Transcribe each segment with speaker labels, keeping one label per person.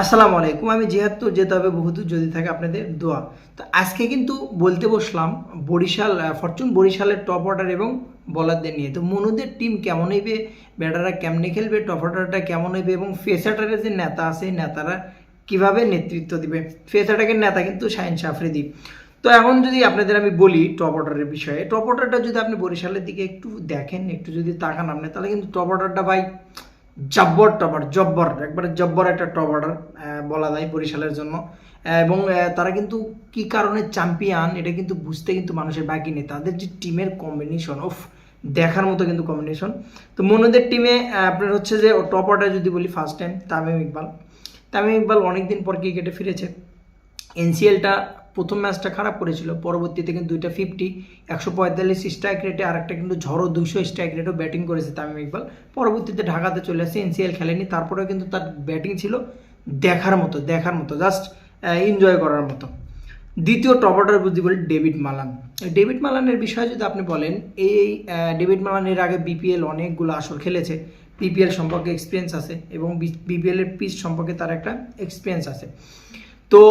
Speaker 1: আসসালামু আলাইকুম। আমি যেহেতু যেতে হবে বহুদূর, যদি থাকে আপনাদের দোয়া। তো আজকে কিন্তু বলতে বসলাম বরিশাল ফরচুন বরিশালের টপ অর্ডার এবং বলারদের নিয়ে। তো মনুদের টিম কেমন হইবে, ব্যাটাররা কেমনে খেলবে টপ অর্ডারটা কেমন হইবে এবং ফেসাটারের যে নেতা আছে, নেতারা কীভাবে নেতৃত্ব দিবে? ফেসাটাকের নেতা কিন্তু শাহিন সাফরিদি তো এখন যদি আপনাদের আমি বলি টপ অর্ডারের বিষয়ে টপ অর্ডারটা যদি আপনি বরিশালের দিকে একটু দেখেন, একটু যদি তাকান আপনি, তাহলে কিন্তু টপ অর্ডারটা ভাই জব্বর টপার জব্বর, একবারে জব্বর একটা টপ অর্ডার বলা যায় বরিশালের জন্য। এবং তারা কিন্তু কি কারণে চ্যাম্পিয়ন এটা কিন্তু বুঝতে কিন্তু মানুষের বাকি নেই। তাদের যে টিমের কম্বিনেশন অফ দেখার মতো কিন্তু কম্বিনেশন তো মনুদের টিমে আপনার হচ্ছে যে টপ অর্ডার যদি বলি ফার্স্ট টাইম তামিম ইকবাল। তামিম ইকবাল অনেকদিন পর ক্রিকেটে ফিরেছে। এনসিএলটা প্রথম ম্যাচটা খারাপ করেছিল। পরবর্তীতে কিন্তু দুইটা ফিফটি একশো পঁয়তাল্লিশ স্ট্রাইক রেটে আর একটা কিন্তু ঝড়ো দুশো স্ট্রাইক রেটেও ব্যাটিং করেছে তামিম ইকবাল। পরবর্তীতে ঢাকাতে চলে আসে এনসিএল খেলেনি, তারপরেও কিন্তু তার ব্যাটিং ছিল দেখার মতো দেখার মতো জাস্ট এনজয় করার মতো। দ্বিতীয় টপ অর্ডার বুঝি বলি ডেভিড মালান। ডেভিড মালানের বিষয়ে যদি আপনি বলেন, এই ডেভিড মালানের আগে বিপিএল অনেকগুলো আসর খেলেছে। বিপিএল সম্পর্কে এক্সপিরিয়েন্স আছে এবং বিপিএল এর পিচ সম্পর্কে তার একটা এক্সপিরিয়েন্স আছে। তো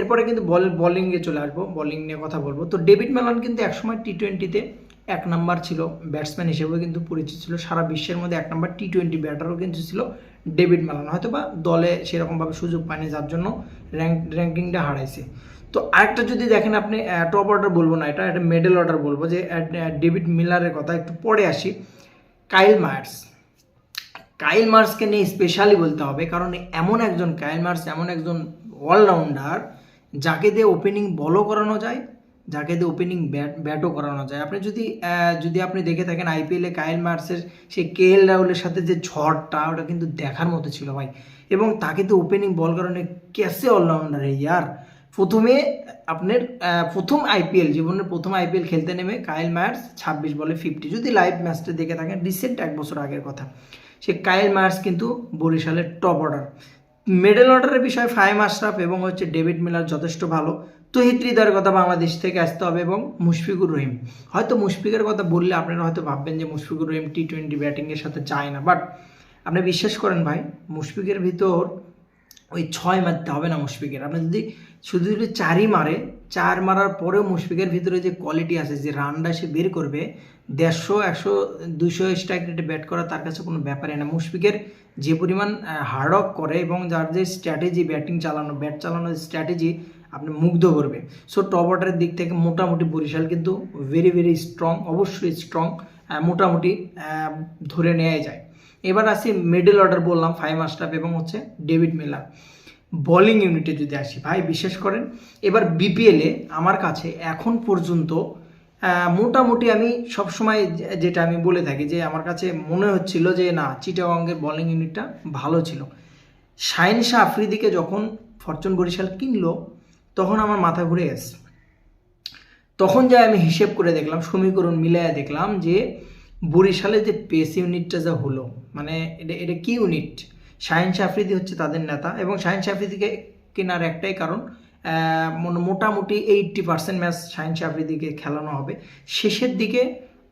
Speaker 1: এরপরে কিন্তু বল বোলিংয়ে চলে আসব বোলিং নিয়ে কথা বলব। তো ডেভিড মেলান কিন্তু একসময় টি টোয়েন্টিতে এক নাম্বার ছিল ব্যাটসম্যান হিসেবেও কিন্তু পরিচিত ছিল। সারা বিশ্বের মধ্যে এক নাম্বার টি টোয়েন্টি ব্যাটারও কিন্তু ছিল ডেভিড মেলান হয়তো বা দলে সেরকমভাবে সুযোগ পায়নি, যার জন্য র্যাঙ্ক র্যাঙ্কিংটা হারাইছে। তো আরেকটা যদি দেখেন আপনি টপ অর্ডার বলব না, এটা একটা মেডেল অর্ডার বলব যে ডেভিড মিলারের কথা একটু পরে আসি। Kyle Mayers. কাইল মার্সকে নিয়ে স্পেশালি বলতে হবে, কারণ এমন একজন, কাইল মার্স এমন একজন অলরাউন্ডার যাকে দিয়ে ওপেনিং বলও করানো যায়, যাকে দিয়ে ওপেনিং ব্যাট ব্যাটও করানো যায়। আপনি যদি যদি আপনি দেখে থাকেন আইপিএলে কায়েল মার্সের সেই কে এল রাহুলের সাথে যে ঝড়টা, ওটা কিন্তু দেখার মতো ছিল ভাই। এবং তাকে তো ওপেনিং বল কারণে ক্যাসে অলরাউন্ডার ইয়ার প্রথমে আপনার প্রথম আইপিএল জীবনের প্রথম আইপিএল খেলতে নেমে কায়েল মায়ার্স ছাব্বিশ বলে ফিফটি যদি লাইভ ম্যাচটা দেখে থাকেন রিসেন্ট এক বছর আগের কথা, সে কায়েল মায়ার্স কিন্তু বরিশালের টপ অর্ডার মিডল অর্ডারের বিষয়ে ফাইম আশরাফ এবং হচ্ছে ডেভিড মিলার যথেষ্ট ভালো। তো হৃদয়ের কথা বাংলাদেশ থেকে আসতে হবে এবং মুশফিকুর রহিম। হয়তো মুশফিকের কথা বললে আপনারা হয়তো ভাববেন যে মুশফিকুর রহিম টি টোয়েন্টি ব্যাটিংয়ের সাথে চায় না। বাট আপনি বিশ্বাস করেন ভাই, মুশফিকের ভিতর ওই ছয় মারতে হবে না মুশফিকের। আপনি যদি শুধু যদি চারই মারে, চার মারার পরেও মুশফিকের ভিতরে যে কোয়ালিটি আছে, যে রানটা সে বের করবে, দেড়শো, একশো দুশো স্ট্রাইক রেটে ব্যাট করা তার কাছে কোনো ব্যাপারই না। মুশফিকের যে পরিমাণ হার্ডওয়ার্ক করে এবং যার যে স্ট্র্যাটেজি ব্যাটিং চালানো ব্যাট চালানোর স্ট্র্যাটেজি আপনি মুগ্ধ করবে। সো টপ অর্ডারের দিক থেকে মোটামুটি বরিশাল কিন্তু ভেরি ভেরি স্ট্রং অবশ্যই স্ট্রং মোটামুটি ধরে নেওয়াই যায়। এবার আসি মিডল অর্ডার বললাম ফাইভ মাস্টার এবং হচ্ছে ডেভিড মিলার বোলিং ইউনিটে যদি আসি, ভাই, বিশ্বাস করেন, এবার বিপিএলে আমার কাছে এখন পর্যন্ত মোটামুটি আমি সবসময় যেটা আমি বলে থাকি যে, আমার কাছে মনে হচ্ছিল যে, না চিটাগঙ্গের বোলিং ইউনিটটা ভালো ছিল। শাইন শাহ আফ্রিদিকে যখন ফরচুন বরিশাল কিনলো, তখন আমার মাথা ঘুরে গেছে। তখন যা আমি হিসেব করে দেখলাম, সমীকরণ মিলাইয়া দেখলাম যে বরিশালে যে পেস ইউনিটটা যা হলো মানে এটা এটা কী ইউনিট? শাহিন শাফরিদি হচ্ছে তাদের নেতা এবং শাহিন শাফরিদিকে কেনার একটাই কারণ মোটামুটি এইট্টি পার্সেন্ট ম্যাচ শাহিন শাফরিদিকে খেলানো হবে। শেষের দিকে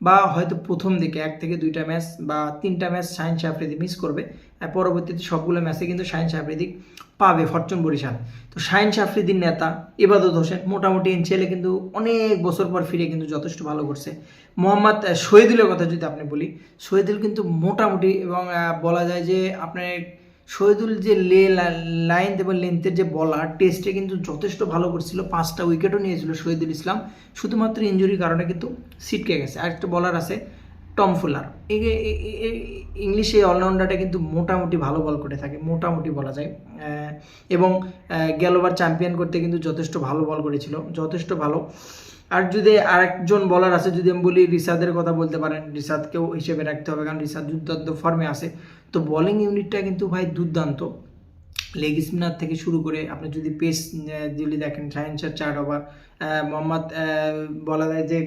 Speaker 1: বা হয়তো প্রথম দিকে এক থেকে দুইটা ম্যাচ বা তিনটা ম্যাচ শাহিন আফ্রিদি মিস করবে, আর পরবর্তীতে সবগুলো ম্যাচে কিন্তু শাহিন আফ্রিদি পাবে ফরচুন বরিশাল। তো শাহিন আফ্রিদির নেতা ইবাদত হোসেন মোটামুটি ছেলে কিন্তু অনেক বছর পর ফিরে কিন্তু যথেষ্ট ভালো করছে। মোহাম্মদ শহীদুলের কথা যদি আপনি বলি, শহীদুল কিন্তু মোটামুটি এবং বলা যায় যে আপনার শহীদুল যে লে লাইন এবং লেন্থের যে বলার টেস্টে কিন্তু যথেষ্ট ভালো করছিল, পাঁচটা উইকেটও নিয়েছিল শহীদুল ইসলাম। শুধুমাত্র ইঞ্জুরির কারণে কিন্তু সিটকে গেছে। আরেকটা বলার আছে, টম ফুলার। ইংলিশে অলরাউন্ডারটা কিন্তু মোটামুটি ভালো বল করে থাকে, মোটামুটি বলা যায়। এবং গেলবার চ্যাম্পিয়ন করতে কিন্তু যথেষ্ট ভালো বল করেছিল, যথেষ্ট ভালো। আর যদি আরেকজন বলার আছে, যদি আমি বলি রিসাদের কথা বলতে পারেন, রিসাদকেও হিসেবে রাখতে হবে, কারণ রিসাদ দুর্দান্ত ফর্মে আছে। তো বোলিং ইউনিটটা কিন্তু ভাই দুর্দান্ত। লেগ স্পিনার থেকে শুরু করে আপনি যদি পেস যদি দেখেন সায়েন্সের চার ওভার মোহাম্মদ বলা যায় যে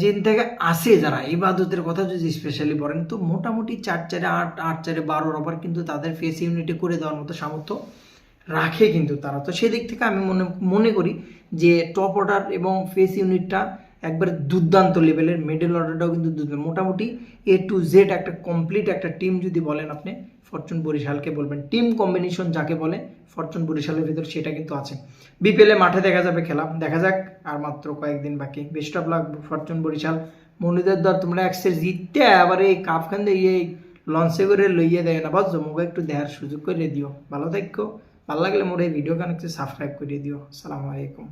Speaker 1: জিন থেকে আসে যারা, ইবাদতের কথা যদি স্পেশালি বলেন, তো মোটামুটি চার চারে আট আট চারে বারো ওভার কিন্তু তাদের ফেস ইউনিটে করে দেওয়ার মতো সামর্থ্য রাখে কিন্তু তারা। তো সেদিক থেকে আমি মনে মনে করি যে টপ অর্ডার এবং ফেস ইউনিটটা একবার দুর্দান্ত লেভেলের মিডল অর্ডারটাও কিন্তু দুর্দান্ত। মোটামুটি এ টু জেড একটা কমপ্লিট একটা টিম যদি বলেন আপনি, ফরচুন বরিশালকে বলবেন। টিম কম্বিনেশন যাকে বলে, ফরচুন বরিশালের ভিতর সেটা কিন্তু আছে। বিপিএলে মাঠে দেখা যাবে খেলা। দেখা যাক আর মাত্র কয়েকদিন বাকি। Best of luck fortune Barishal. মনুদের দর তোমরা একসে জিততে আবার এই কাপ খান দিয়ে এই লঞ্চে করে লইয়ে দেয় না। বুঝছ মোকে একটু দেখার সুযোগ করে দিও। ভালো থাকো। ভালো লাগলে মোর এই ভিডিও কানেক্টে সাবস্ক্রাইব করে দিও। আসসালামু আলাইকুম।